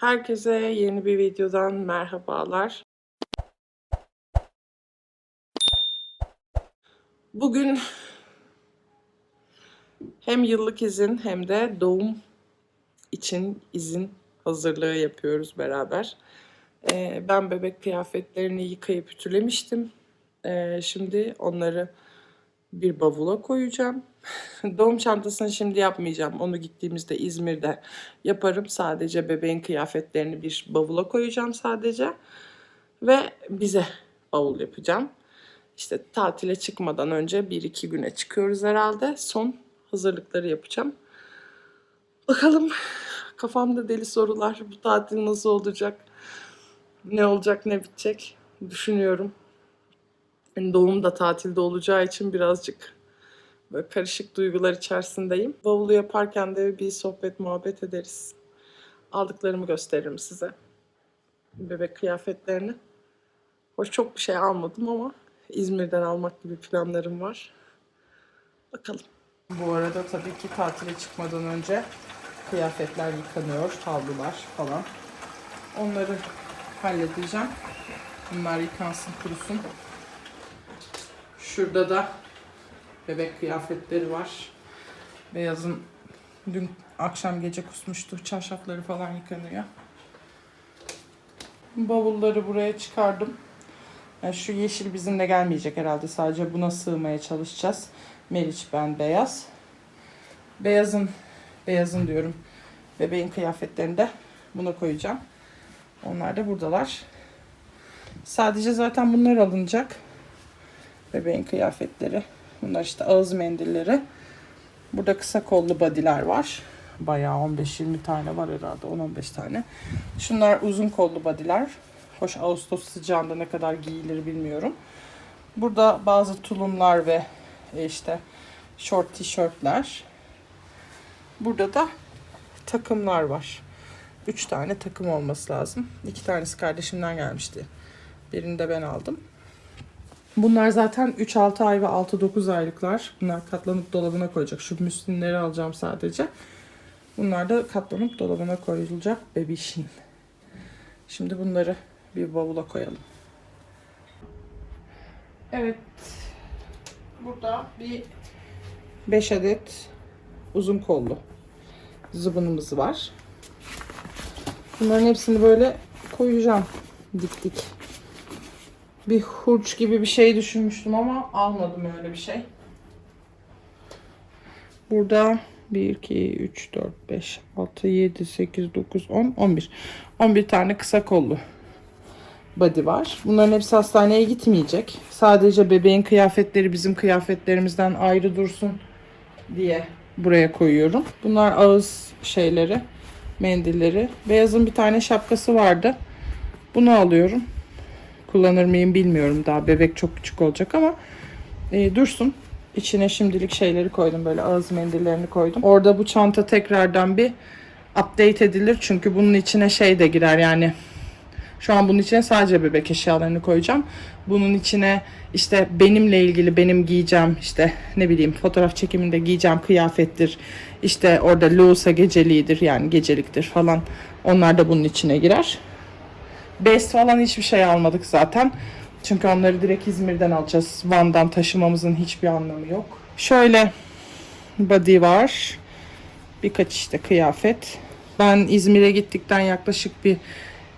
Herkese yeni bir videodan merhabalar. Bugün hem yıllık izin hem de doğum için izin hazırlığı yapıyoruz beraber. Ee, ben bebek kıyafetlerini yıkayıp ütülemiştim. Ee, şimdi onları bir bavula koyacağım. Doğum çantasını şimdi yapmayacağım. Onu gittiğimizde İzmir'de yaparım. Sadece bebeğin kıyafetlerini bir bavula koyacağım sadece. Ve bize bavul yapacağım. İşte tatile çıkmadan önce bir iki güne çıkıyoruz herhalde. Son hazırlıkları yapacağım. Bakalım kafamda deli sorular. Bu tatil nasıl olacak? Ne olacak ne bitecek? Düşünüyorum. Yani doğum da tatilde olacağı için birazcık böyle karışık duygular içerisindeyim. Bavulu yaparken de bir sohbet muhabbet ederiz. Aldıklarımı gösteririm size. Bebek kıyafetlerini. Hoş çok bir şey almadım ama İzmir'den almak gibi planlarım var. Bakalım. Bu arada tabii ki tatile çıkmadan önce kıyafetler yıkanıyor, havlular falan. Onları halledeceğim. Bunlar yıkansın, kurusun. Şurada da bebek kıyafetleri var. Beyazın dün akşam gece kusmuştu. Çarşafları falan yıkanıyor. Bavulları buraya çıkardım. Yani şu yeşil bizimle gelmeyecek herhalde. Sadece buna sığmaya çalışacağız. Meriç ben beyaz. Beyazın, beyazın diyorum. Bebeğin kıyafetlerini de buna koyacağım. Onlar da buradalar. Sadece zaten bunlar alınacak. Bebeğin kıyafetleri. Bunlar işte ağız mendilleri. Burada kısa kollu body'ler var. Bayağı 15-20 tane var herhalde. 10-15 tane. Şunlar uzun kollu body'ler. Hoş Ağustos sıcağında ne kadar giyilir bilmiyorum. Burada bazı tulumlar ve e, işte short tişörtler. Burada da takımlar var. 3 tane takım olması lazım. 2 tanesi kardeşimden gelmişti. Birini de ben aldım. Bunlar zaten 3-6 ay ve 6-9 aylıklar. Bunlar katlanıp dolabına koyacak. Şu müslinleri alacağım sadece. Bunlar da katlanıp dolabına koyulacak bebişin. Şimdi bunları bir bavula koyalım. Evet. Burada bir 5 adet uzun kollu zıbınımız var. Bunların hepsini böyle koyacağım dik dik. Bir hurç gibi bir şey düşünmüştüm ama almadım öyle bir şey. Burada 1, 2, 3, 4, 5, 6, 7, 8, 9, 10, 11. 11 tane kısa kollu body var. Bunların hepsi hastaneye gitmeyecek. Sadece bebeğin kıyafetleri bizim kıyafetlerimizden ayrı dursun diye buraya koyuyorum. Bunlar ağız şeyleri, mendilleri. Beyazın bir tane şapkası vardı. Bunu alıyorum. Kullanır mıyım bilmiyorum daha. Bebek çok küçük olacak ama e, dursun. İçine şimdilik şeyleri koydum. Böyle ağız mendillerini koydum. Orada bu çanta tekrardan bir update edilir. Çünkü bunun içine şey de girer yani şu an bunun içine sadece bebek eşyalarını koyacağım. Bunun içine işte benimle ilgili benim giyeceğim işte ne bileyim fotoğraf çekiminde giyeceğim kıyafettir. İşte orada loğusa geceliğidir yani geceliktir falan. Onlar da bunun içine girer. Best falan hiçbir şey almadık zaten. Çünkü onları direkt İzmir'den alacağız. Van'dan taşımamızın hiçbir anlamı yok. Şöyle body var. Birkaç işte kıyafet. Ben İzmir'e gittikten yaklaşık bir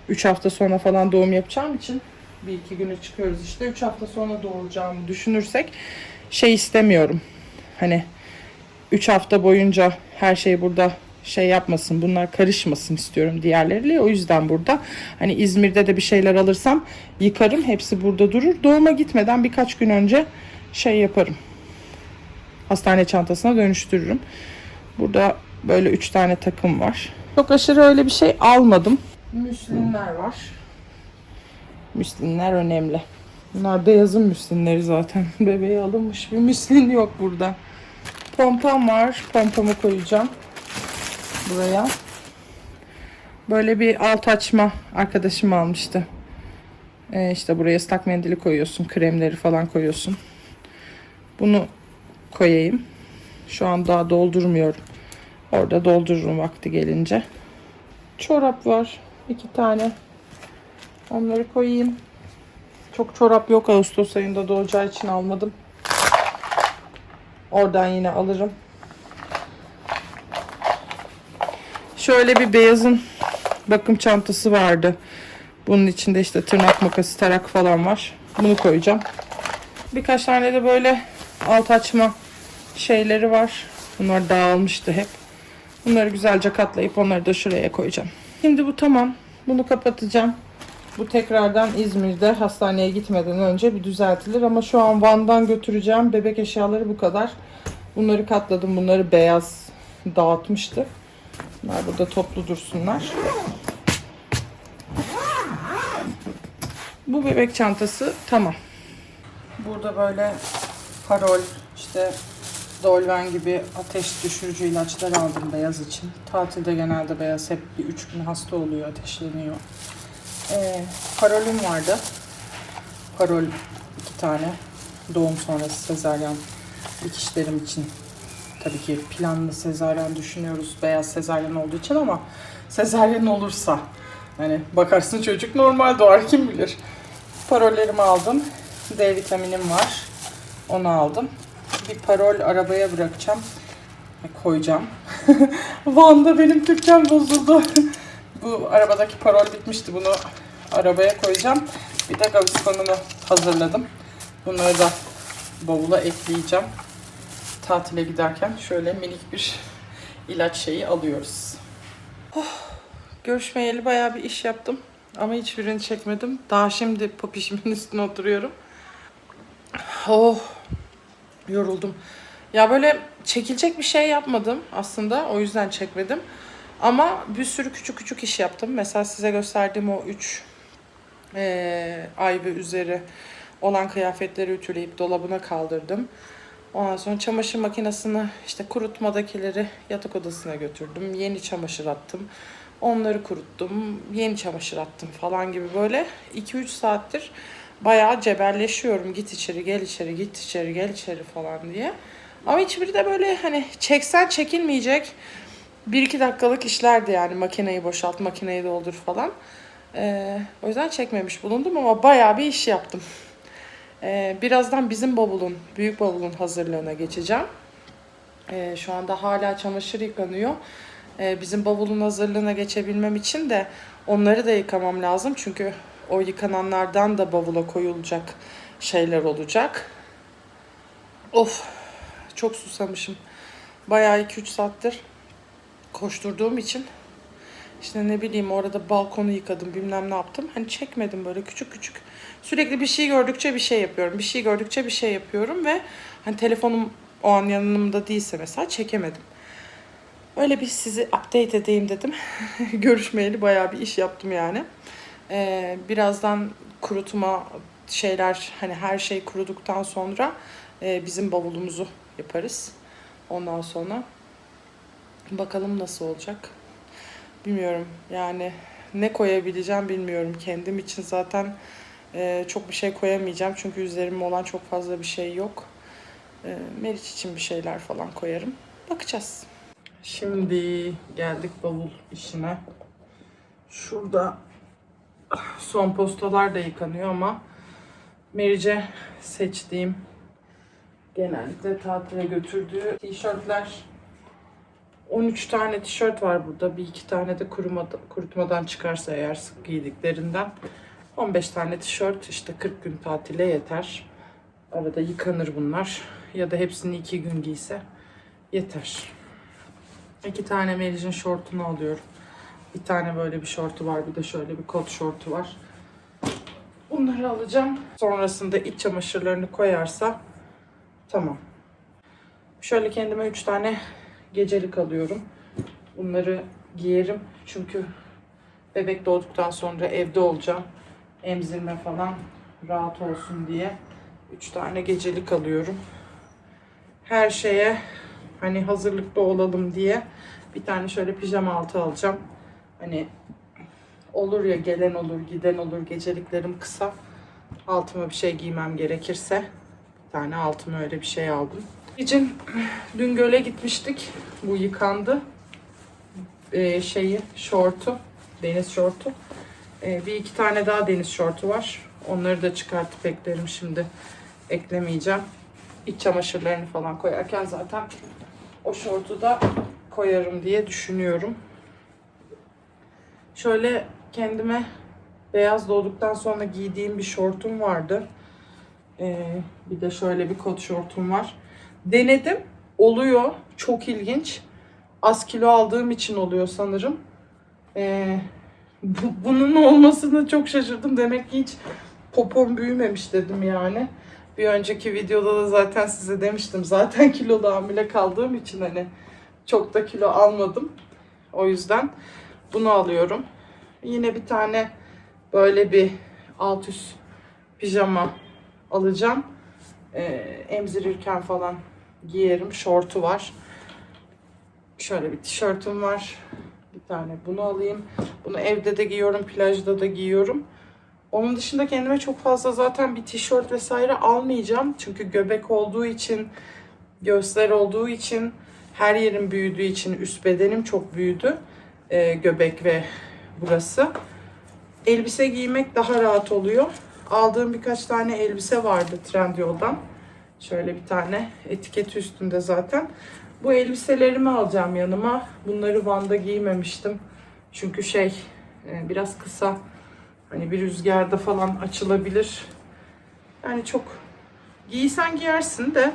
3 hafta sonra falan doğum yapacağım için bir iki güne çıkıyoruz işte. 3 hafta sonra doğuracağımı düşünürsek şey istemiyorum. Hani 3 hafta boyunca her şey burada şey yapmasın, bunlar karışmasın istiyorum diğerleriyle. O yüzden burada hani İzmir'de de bir şeyler alırsam yıkarım. Hepsi burada durur. Doğuma gitmeden birkaç gün önce şey yaparım. Hastane çantasına dönüştürürüm. Burada böyle 3 tane takım var. Çok aşırı öyle bir şey almadım. Müslinler var. Müslinler önemli. Bunlar beyazın müslinleri zaten. Bebeğe alınmış bir müslin yok burada. Pompam var. Pompamı koyacağım. Buraya. Böyle bir alt açma arkadaşım almıştı. Ee, işte buraya ıslak mendili koyuyorsun. Kremleri falan koyuyorsun. Bunu koyayım. Şu an daha doldurmuyorum. Orada doldururum vakti gelince. Çorap var. İki tane. Onları koyayım. Çok çorap yok Ağustos ayında doğacağı için almadım. Oradan yine alırım. Şöyle bir beyazın bakım çantası vardı. Bunun içinde işte tırnak makası, tarak falan var. Bunu koyacağım. Birkaç tane de böyle alt açma şeyleri var. Bunlar dağılmıştı hep. Bunları güzelce katlayıp onları da şuraya koyacağım. Şimdi bu tamam. Bunu kapatacağım. Bu tekrardan İzmir'de hastaneye gitmeden önce bir düzeltilir. Ama şu an Van'dan götüreceğim. Bebek eşyaları bu kadar. Bunları katladım. Bunları beyaz dağıtmıştı. Bunlar burada toplu dursunlar. Bu bebek çantası tamam. Burada böyle parol, işte Dolven gibi ateş düşürücü ilaçlar aldım beyaz için. Tatilde genelde beyaz hep bir üç gün hasta oluyor, ateşleniyor. Ee, parolüm vardı. Parol iki tane. Doğum sonrası sezaryen dikişlerim için. Tabii ki planlı sezaryen düşünüyoruz beyaz sezaryen olduğu için ama sezaryen olursa hani bakarsın çocuk normal doğar kim bilir. Parollerimi aldım. D vitaminim var. Onu aldım. Bir parol arabaya bırakacağım. Koyacağım. Van'da benim Türkçem bozuldu. Bu arabadaki parol bitmişti. Bunu arabaya koyacağım. Bir de Gaviscon'umu hazırladım. Bunları da bavula ekleyeceğim. Tatile giderken şöyle minik bir ilaç şeyi alıyoruz. Oh, görüşmeyeli bayağı bir iş yaptım. Ama hiçbirini çekmedim. Daha şimdi popişimin üstüne oturuyorum. Oh, yoruldum. Ya böyle çekilecek bir şey yapmadım aslında. O yüzden çekmedim. Ama bir sürü küçük küçük iş yaptım. Mesela size gösterdiğim o 3 ay ve üzeri olan kıyafetleri ütüleyip dolabına kaldırdım. Ondan sonra çamaşır makinesini işte kurutmadakileri yatak odasına götürdüm. Yeni çamaşır attım. Onları kuruttum. Yeni çamaşır attım falan gibi böyle 2-3 saattir bayağı cebelleşiyorum. Git içeri, gel içeri, git içeri, gel içeri falan diye. Ama hiçbiri de böyle hani çeksen çekilmeyecek bir iki dakikalık işlerdi yani makineyi boşalt, makineyi doldur falan. Ee, o yüzden çekmemiş bulundum ama bayağı bir iş yaptım. Ee, birazdan bizim bavulun, büyük bavulun hazırlığına geçeceğim. Ee, şu anda hala çamaşır yıkanıyor. Ee, bizim bavulun hazırlığına geçebilmem için de onları da yıkamam lazım. Çünkü o yıkananlardan da bavula koyulacak şeyler olacak. Of çok susamışım. Bayağı 2-3 saattir koşturduğum için işte ne bileyim orada balkonu yıkadım bilmem ne yaptım. Hani çekmedim böyle küçük küçük. Sürekli bir şey gördükçe bir şey yapıyorum. Bir şey gördükçe bir şey yapıyorum ve hani telefonum o an yanımda değilse mesela çekemedim. Öyle bir sizi update edeyim dedim. Görüşmeyeli bayağı bir iş yaptım yani. Ee, birazdan kurutma şeyler hani her şey kuruduktan sonra e, bizim bavulumuzu yaparız. Ondan sonra bakalım nasıl olacak. Bilmiyorum yani ne koyabileceğim bilmiyorum. Kendim için zaten e, çok bir şey koyamayacağım. Çünkü üzerimde olan çok fazla bir şey yok. E, Meriç için bir şeyler falan koyarım. Bakacağız. Şimdi geldik bavul işine. Şurada son postalar da yıkanıyor ama Meriç'e seçtiğim genellikle tatile götürdüğü tişörtler 13 tane tişört var burada. Bir iki tane de kurumada, kurutmadan çıkarsa eğer sık giydiklerinden. 15 tane tişört işte 40 gün tatile yeter. Arada yıkanır bunlar. Ya da hepsini iki gün giyse yeter. İki tane Merij'in şortunu alıyorum. Bir tane böyle bir şortu var. Bir de şöyle bir kot şortu var. Bunları alacağım. Sonrasında iç çamaşırlarını koyarsa tamam. Şöyle kendime üç tane gecelik alıyorum. Bunları giyerim. Çünkü bebek doğduktan sonra evde olacağım. Emzirme falan rahat olsun diye. Üç tane gecelik alıyorum. Her şeye hani hazırlıklı olalım diye bir tane şöyle pijama altı alacağım. Hani olur ya gelen olur giden olur geceliklerim kısa. Altıma bir şey giymem gerekirse bir tane altıma öyle bir şey aldım. için dün göle gitmiştik. Bu yıkandı. Ee, şeyi, şortu. Deniz şortu. Ee, bir iki tane daha deniz şortu var. Onları da çıkartıp eklerim şimdi. Eklemeyeceğim. İç çamaşırlarını falan koyarken zaten o şortu da koyarım diye düşünüyorum. Şöyle kendime beyaz doğduktan sonra giydiğim bir şortum vardı. Ee, bir de şöyle bir kot şortum var. Denedim. Oluyor. Çok ilginç. Az kilo aldığım için oluyor sanırım. Ee, bu- bunun olmasını çok şaşırdım. Demek ki hiç popom büyümemiş dedim yani. Bir önceki videoda da zaten size demiştim. Zaten kilolu hamile kaldığım için hani çok da kilo almadım. O yüzden bunu alıyorum. Yine bir tane böyle bir alt üst pijama alacağım. Ee, emzirirken falan giyerim. Şortu var. Şöyle bir tişörtüm var. Bir tane bunu alayım. Bunu evde de giyiyorum, plajda da giyiyorum. Onun dışında kendime çok fazla zaten bir tişört vesaire almayacağım. Çünkü göbek olduğu için, göğüsler olduğu için, her yerim büyüdüğü için üst bedenim çok büyüdü. Ee, göbek ve burası. Elbise giymek daha rahat oluyor. Aldığım birkaç tane elbise vardı Trendyol'dan. Şöyle bir tane etiket üstünde zaten. Bu elbiselerimi alacağım yanıma. Bunları Van'da giymemiştim. Çünkü şey e, biraz kısa. Hani bir rüzgarda falan açılabilir. Yani çok giysen giyersin de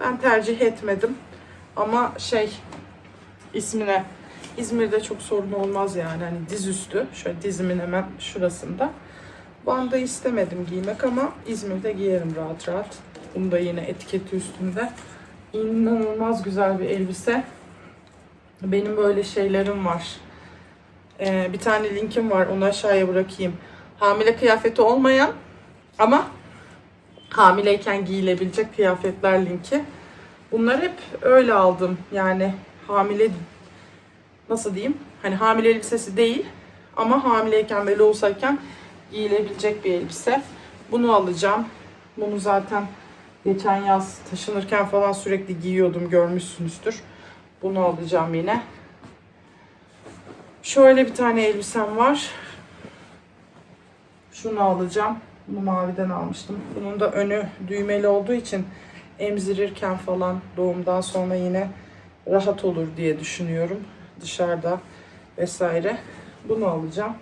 ben tercih etmedim. Ama şey ismine İzmir'de çok sorun olmaz yani. Hani dizüstü. Şöyle dizimin hemen şurasında. Van'da istemedim giymek ama İzmir'de giyerim rahat rahat. Bunu da yine etiketi üstünde. İnanılmaz güzel bir elbise. Benim böyle şeylerim var. Ee, bir tane linkim var. Onu aşağıya bırakayım. Hamile kıyafeti olmayan ama hamileyken giyilebilecek kıyafetler linki. Bunlar hep öyle aldım. Yani hamile nasıl diyeyim? Hani hamile elbisesi değil ama hamileyken ve loğusayken giyilebilecek bir elbise. Bunu alacağım. Bunu zaten geçen yaz taşınırken falan sürekli giyiyordum görmüşsünüzdür. Bunu alacağım yine. Şöyle bir tane elbisem var. Şunu alacağım. Bunu maviden almıştım. Bunun da önü düğmeli olduğu için emzirirken falan doğumdan sonra yine rahat olur diye düşünüyorum. Dışarıda vesaire. Bunu alacağım.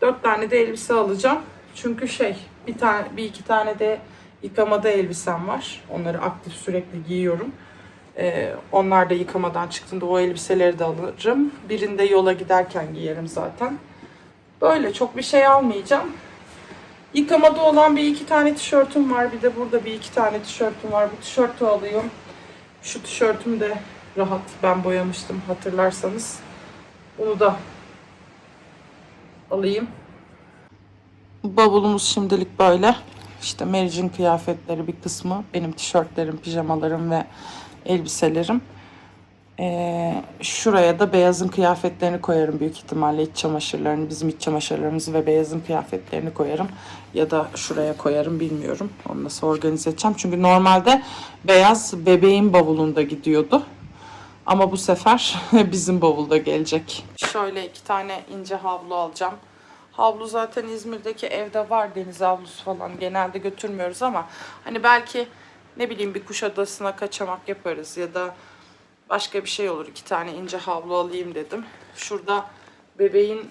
Dört tane de elbise alacağım. Çünkü şey bir tane bir iki tane de yıkamada elbisem var. Onları aktif sürekli giyiyorum. Ee, onlar da yıkamadan çıktığında o elbiseleri de alırım. Birinde yola giderken giyerim zaten. Böyle çok bir şey almayacağım. Yıkamada olan bir iki tane tişörtüm var. Bir de burada bir iki tane tişörtüm var. Bu tişörtü alayım. Şu tişörtüm de rahat. Ben boyamıştım hatırlarsanız. Bunu da alayım. Bavulumuz şimdilik böyle. İşte Mary'cin kıyafetleri bir kısmı. Benim tişörtlerim, pijamalarım ve elbiselerim. Ee, şuraya da beyazın kıyafetlerini koyarım büyük ihtimalle iç çamaşırlarını, bizim iç çamaşırlarımızı ve beyazın kıyafetlerini koyarım. Ya da şuraya koyarım bilmiyorum. Onu nasıl organize edeceğim. Çünkü normalde beyaz bebeğin bavulunda gidiyordu. Ama bu sefer bizim bavulda gelecek. Şöyle iki tane ince havlu alacağım. Havlu zaten İzmir'deki evde var deniz havlusu falan genelde götürmüyoruz ama hani belki ne bileyim bir kuş adasına kaçamak yaparız ya da başka bir şey olur. İki tane ince havlu alayım dedim. Şurada bebeğin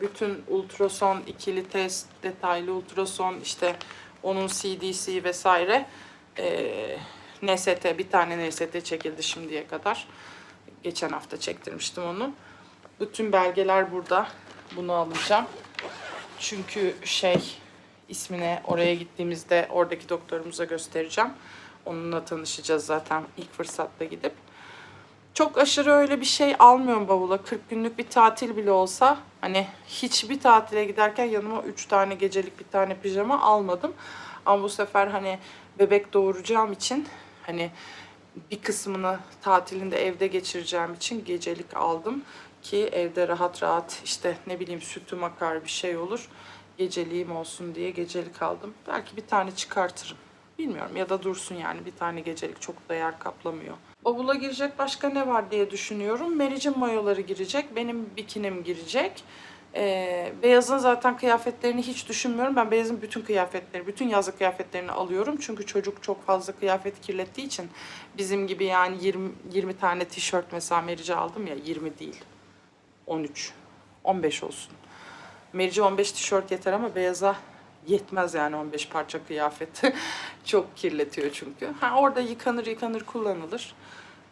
bütün ultrason, ikili test, detaylı ultrason işte onun CDC vesaire eee NST bir tane NST çekildi şimdiye kadar. Geçen hafta çektirmiştim onu. Bütün belgeler burada. Bunu alacağım. Çünkü şey ismine oraya gittiğimizde oradaki doktorumuza göstereceğim. Onunla tanışacağız zaten ilk fırsatta gidip. Çok aşırı öyle bir şey almıyorum bavula. 40 günlük bir tatil bile olsa hani hiçbir tatile giderken yanıma 3 tane gecelik bir tane pijama almadım. Ama bu sefer hani bebek doğuracağım için hani bir kısmını tatilinde evde geçireceğim için gecelik aldım ki evde rahat rahat işte ne bileyim sütüm akar bir şey olur. Geceliğim olsun diye gecelik aldım. Belki bir tane çıkartırım. Bilmiyorum ya da dursun yani bir tane gecelik çok da yer kaplamıyor. Bavula girecek başka ne var diye düşünüyorum. Mary'cin mayoları girecek. Benim bikinim girecek. Ee, Beyaz'ın zaten kıyafetlerini hiç düşünmüyorum. Ben Beyaz'ın bütün kıyafetleri, bütün yazlık kıyafetlerini alıyorum. Çünkü çocuk çok fazla kıyafet kirlettiği için bizim gibi yani 20, 20 tane tişört mesela Meriç'e aldım ya 20 değil. 13, 15 olsun. Meriç'e 15 tişört yeter ama Beyaz'a yetmez yani 15 parça kıyafet. çok kirletiyor çünkü. Ha, orada yıkanır yıkanır kullanılır.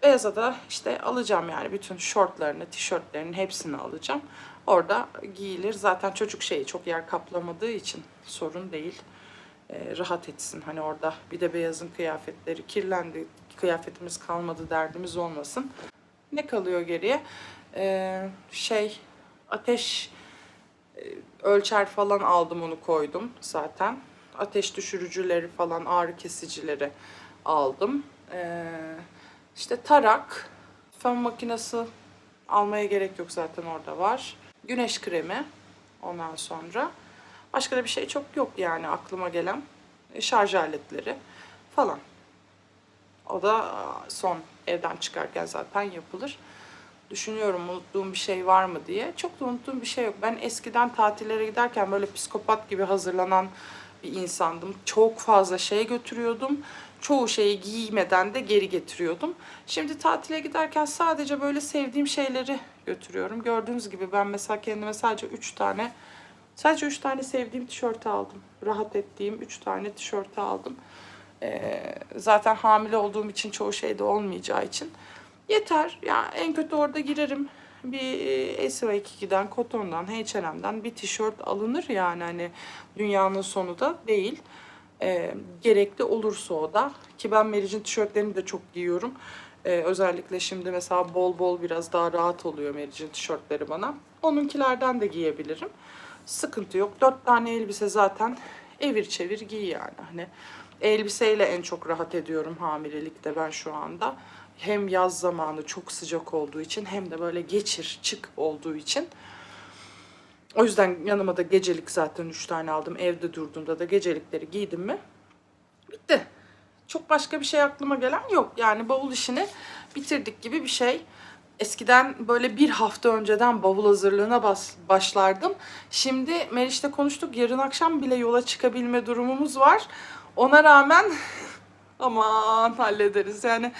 Beyaz'a da işte alacağım yani bütün şortlarını, tişörtlerinin hepsini alacağım. Orada giyilir. Zaten çocuk şeyi çok yer kaplamadığı için sorun değil. Ee, rahat etsin. Hani orada bir de beyazın kıyafetleri kirlendi, kıyafetimiz kalmadı derdimiz olmasın. Ne kalıyor geriye? Ee, şey ateş e, ölçer falan aldım onu koydum zaten. Ateş düşürücüleri falan ağrı kesicileri aldım. Ee, işte tarak, fön makinesi almaya gerek yok zaten orada var. Güneş kremi ondan sonra. Başka da bir şey çok yok yani aklıma gelen. E, Şarj aletleri falan. O da aa, son evden çıkarken zaten yapılır. Düşünüyorum unuttuğum bir şey var mı diye. Çok da unuttuğum bir şey yok. Ben eskiden tatillere giderken böyle psikopat gibi hazırlanan bir insandım. Çok fazla şey götürüyordum. Çoğu şeyi giymeden de geri getiriyordum. Şimdi tatile giderken sadece böyle sevdiğim şeyleri götürüyorum. Gördüğünüz gibi ben mesela kendime sadece 3 tane sadece 3 tane sevdiğim tişört aldım. Rahat ettiğim 3 tane tişört aldım. Ee, zaten hamile olduğum için çoğu şeyde olmayacağı için yeter. Ya en kötü orada girerim. Bir e, SY2'den, Koton'dan, H&M'den bir tişört alınır yani hani dünyanın sonu da değil. Ee, gerekli olursa o da ki ben Meriç'in tişörtlerini de çok giyiyorum. Ee, özellikle şimdi mesela bol bol biraz daha rahat oluyor Meriç'in tişörtleri bana. Onunkilerden de giyebilirim. Sıkıntı yok. Dört tane elbise zaten evir çevir giy yani. Hani elbiseyle en çok rahat ediyorum hamilelikte ben şu anda. Hem yaz zamanı çok sıcak olduğu için hem de böyle geçir çık olduğu için. O yüzden yanıma da gecelik zaten 3 tane aldım. Evde durduğumda da gecelikleri giydim mi bitti. Çok başka bir şey aklıma gelen yok. Yani bavul işini bitirdik gibi bir şey. Eskiden böyle bir hafta önceden bavul hazırlığına bas, başlardım. Şimdi Meriç'le konuştuk. Yarın akşam bile yola çıkabilme durumumuz var. Ona rağmen aman hallederiz. Yani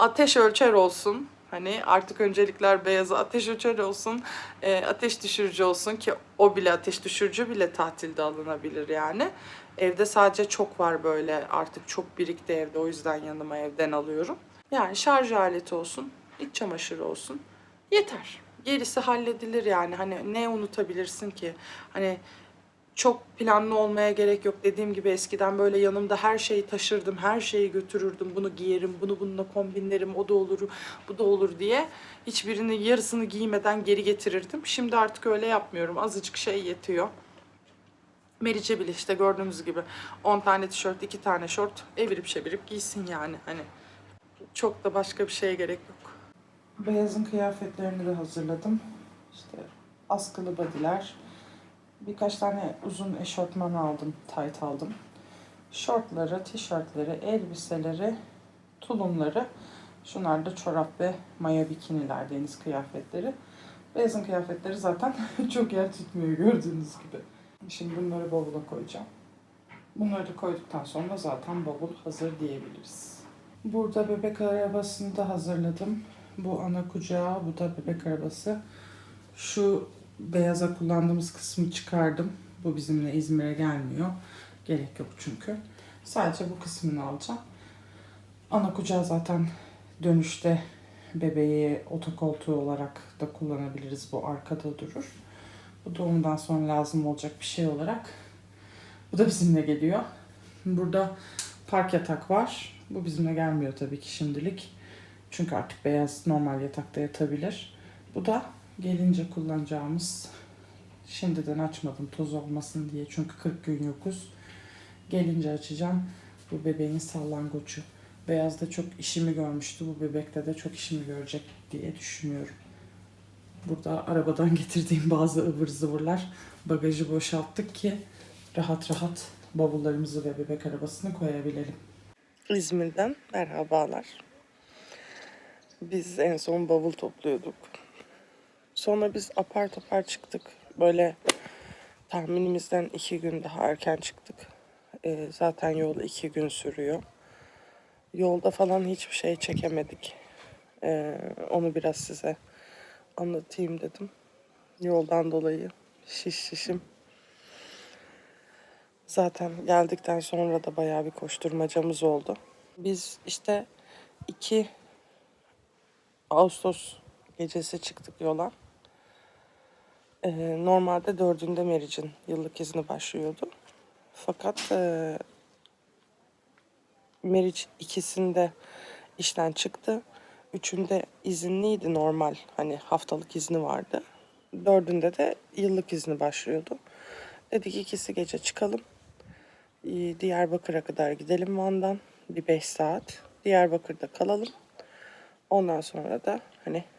ateş ölçer olsun. Hani artık öncelikler beyazı ateş ölçer olsun. e, ateş düşürücü olsun ki o bile ateş düşürücü bile tatilde alınabilir yani. Evde sadece çok var böyle artık çok birikti evde o yüzden yanıma evden alıyorum. Yani şarj aleti olsun, iç çamaşırı olsun. Yeter. Gerisi halledilir yani. Hani ne unutabilirsin ki? Hani çok planlı olmaya gerek yok. Dediğim gibi eskiden böyle yanımda her şeyi taşırdım, her şeyi götürürdüm. Bunu giyerim, bunu bununla kombinlerim, o da olur, bu da olur diye. Hiçbirini yarısını giymeden geri getirirdim. Şimdi artık öyle yapmıyorum. Azıcık şey yetiyor. Meriç'e bile işte gördüğünüz gibi 10 tane tişört, 2 tane şort evirip çevirip giysin yani. Hani çok da başka bir şeye gerek yok. Beyazın kıyafetlerini de hazırladım. İşte askılı badiler, birkaç tane uzun eşortman aldım, tayt aldım. Şortları, tişörtleri, elbiseleri, tulumları. Şunlar da çorap ve maya bikiniler, deniz kıyafetleri. Beyazın kıyafetleri zaten çok yer tutmuyor gördüğünüz gibi. Şimdi bunları bavula koyacağım. Bunları da koyduktan sonra zaten bavul hazır diyebiliriz. Burada bebek arabasını da hazırladım. Bu ana kucağı, bu da bebek arabası. Şu beyaza kullandığımız kısmı çıkardım. Bu bizimle İzmir'e gelmiyor. Gerek yok çünkü. Sadece bu kısmını alacağım. Ana kucağı zaten dönüşte bebeği otokoltuğu olarak da kullanabiliriz. Bu arkada durur. Bu doğumdan sonra lazım olacak bir şey olarak. Bu da bizimle geliyor. Burada park yatak var. Bu bizimle gelmiyor tabii ki şimdilik. Çünkü artık beyaz normal yatakta yatabilir. Bu da gelince kullanacağımız şimdiden açmadım toz olmasın diye çünkü 40 gün yokuz. Gelince açacağım. Bu bebeğin sallangoçu. Beyazda çok işimi görmüştü. Bu bebekte de çok işimi görecek diye düşünüyorum. Burada arabadan getirdiğim bazı ıvır zıvırlar bagajı boşalttık ki rahat rahat bavullarımızı ve bebek arabasını koyabilelim. İzmir'den merhabalar. Biz en son bavul topluyorduk. Sonra biz apar topar çıktık. böyle tahminimizden iki gün daha erken çıktık. Ee, zaten yol iki gün sürüyor. Yolda falan hiçbir şey çekemedik. Ee, onu biraz size anlatayım dedim. Yoldan dolayı şiş şişim. Zaten geldikten sonra da bayağı bir koşturmacamız oldu. Biz işte 2 Ağustos gecesi çıktık yola. Ee, normalde dördünde Meriç'in yıllık izni başlıyordu. Fakat e, Meriç ikisinde işten çıktı. Üçünde izinliydi normal. Hani haftalık izni vardı. Dördünde de yıllık izni başlıyordu. Dedik ikisi gece çıkalım. Ee, Diyarbakır'a kadar gidelim Van'dan. Bir beş saat. Diyarbakır'da kalalım. Ondan sonra da hani e,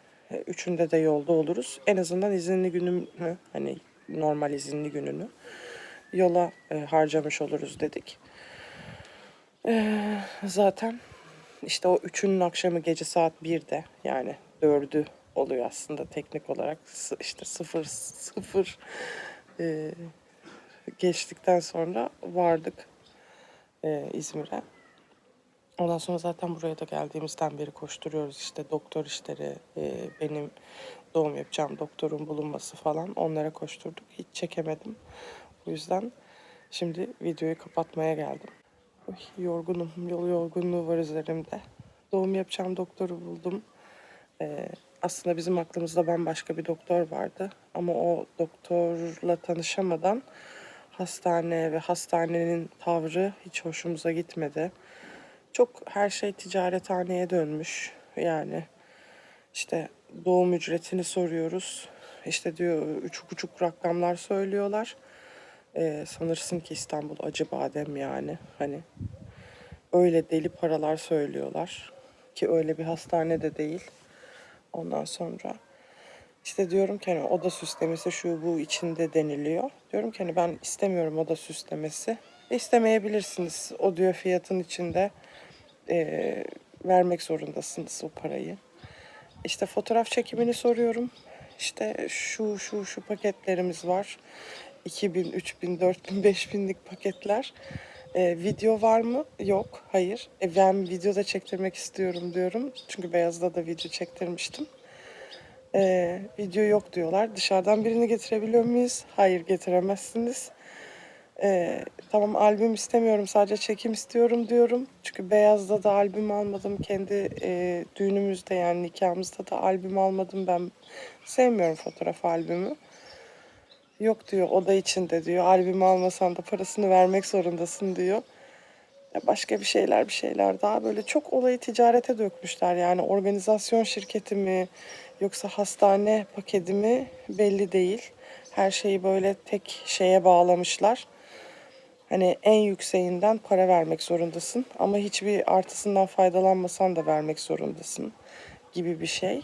üçünde de yolda oluruz. En azından izinli günümü hani normal izinli gününü yola e, harcamış oluruz dedik. E, zaten işte o üçünün akşamı gece saat 1'de yani dördü oluyor aslında teknik olarak işte sıfır sıfır e, geçtikten sonra vardık e, İzmir'e. Ondan sonra zaten buraya da geldiğimizden beri koşturuyoruz işte doktor işleri, e, benim doğum yapacağım doktorun bulunması falan onlara koşturduk. Hiç çekemedim. O yüzden şimdi videoyu kapatmaya geldim. Oy, yorgunum, yol yorgunluğu var üzerimde. Doğum yapacağım doktoru buldum. E, aslında bizim aklımızda bambaşka bir doktor vardı. Ama o doktorla tanışamadan hastane ve hastanenin tavrı hiç hoşumuza gitmedi çok her şey ticarethaneye dönmüş. Yani işte doğum ücretini soruyoruz. İşte diyor üç buçuk rakamlar söylüyorlar. Ee, sanırsın ki İstanbul acı badem yani. Hani öyle deli paralar söylüyorlar. Ki öyle bir hastane de değil. Ondan sonra işte diyorum ki hani oda süslemesi şu bu içinde deniliyor. Diyorum ki hani ben istemiyorum oda süslemesi. İstemeyebilirsiniz. O diyor fiyatın içinde e, vermek zorundasınız o parayı. İşte fotoğraf çekimini soruyorum. İşte şu şu şu paketlerimiz var. 2000, 3000, 4000, 5000'lik paketler. E, video var mı? Yok. Hayır. E, ben video da çektirmek istiyorum diyorum. Çünkü Beyaz'da da video çektirmiştim. E, video yok diyorlar. Dışarıdan birini getirebiliyor muyuz? Hayır getiremezsiniz. Ee, tamam albüm istemiyorum sadece çekim istiyorum diyorum. Çünkü Beyaz'da da albüm almadım. Kendi e, düğünümüzde yani nikahımızda da albüm almadım. Ben sevmiyorum fotoğraf albümü. Yok diyor oda içinde diyor. Albüm almasan da parasını vermek zorundasın diyor. Başka bir şeyler bir şeyler daha böyle çok olayı ticarete dökmüşler. Yani organizasyon şirketi mi yoksa hastane paketi mi belli değil. Her şeyi böyle tek şeye bağlamışlar. Hani en yükseğinden para vermek zorundasın ama hiçbir artısından faydalanmasan da vermek zorundasın gibi bir şey.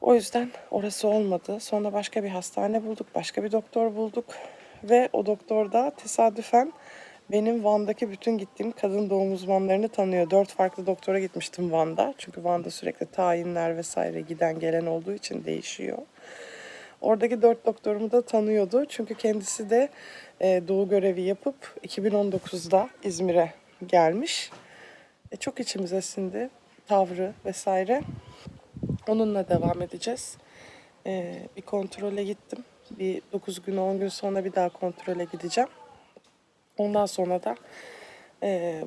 O yüzden orası olmadı. Sonra başka bir hastane bulduk, başka bir doktor bulduk ve o doktor da tesadüfen benim Van'daki bütün gittiğim kadın doğum uzmanlarını tanıyor. Dört farklı doktora gitmiştim Van'da. Çünkü Van'da sürekli tayinler vesaire giden gelen olduğu için değişiyor. Oradaki dört doktorumu da tanıyordu. Çünkü kendisi de e, doğu görevi yapıp 2019'da İzmir'e gelmiş. E, çok içimize sindi tavrı vesaire. Onunla devam edeceğiz. E, bir kontrole gittim. Bir 9 gün 10 gün sonra bir daha kontrole gideceğim. Ondan sonra da e,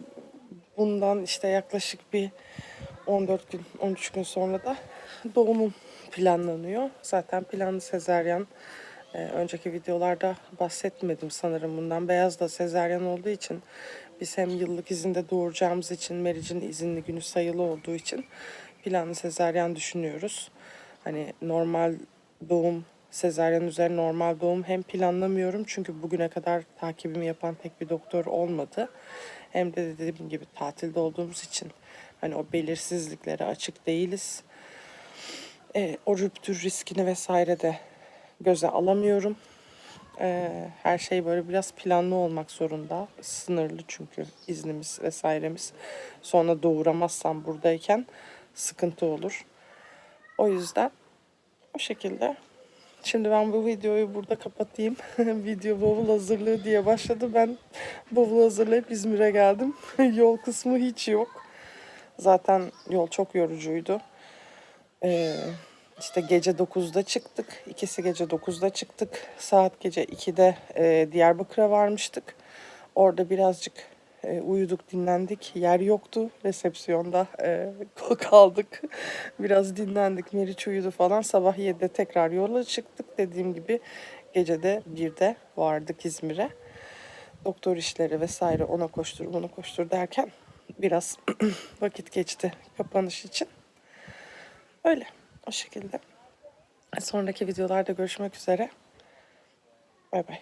bundan işte yaklaşık bir 14 gün 13 gün sonra da doğumum planlanıyor. Zaten planlı sezeryan ee, önceki videolarda bahsetmedim sanırım bundan. Beyaz da sezeryan olduğu için biz hem yıllık izinde doğuracağımız için Meriç'in izinli günü sayılı olduğu için planlı sezeryan düşünüyoruz. Hani normal doğum sezaryen üzerine normal doğum hem planlamıyorum çünkü bugüne kadar takibimi yapan tek bir doktor olmadı. Hem de dediğim gibi tatilde olduğumuz için hani o belirsizliklere açık değiliz. E, o rüptür riskini vesaire de göze alamıyorum. Ee, her şey böyle biraz planlı olmak zorunda. Sınırlı çünkü iznimiz vesairemiz. Sonra doğuramazsam buradayken sıkıntı olur. O yüzden o şekilde Şimdi ben bu videoyu burada kapatayım. Video bavul hazırlığı diye başladı. Ben bavul hazırlayıp İzmir'e geldim. yol kısmı hiç yok. Zaten yol çok yorucuydu. Ee, işte gece 9'da çıktık. İkisi gece 9'da çıktık. Saat gece 2'de e, Diyarbakır'a varmıştık. Orada birazcık e, uyuduk, dinlendik. Yer yoktu. Resepsiyonda e, kaldık. Biraz dinlendik. Meriç uyudu falan. Sabah 7'de tekrar yola çıktık. Dediğim gibi gecede 1'de vardık İzmir'e. Doktor işleri vesaire ona koştur bunu koştur derken biraz vakit geçti kapanış için. Öyle o şekilde. Sonraki videolarda görüşmek üzere. Bay bay.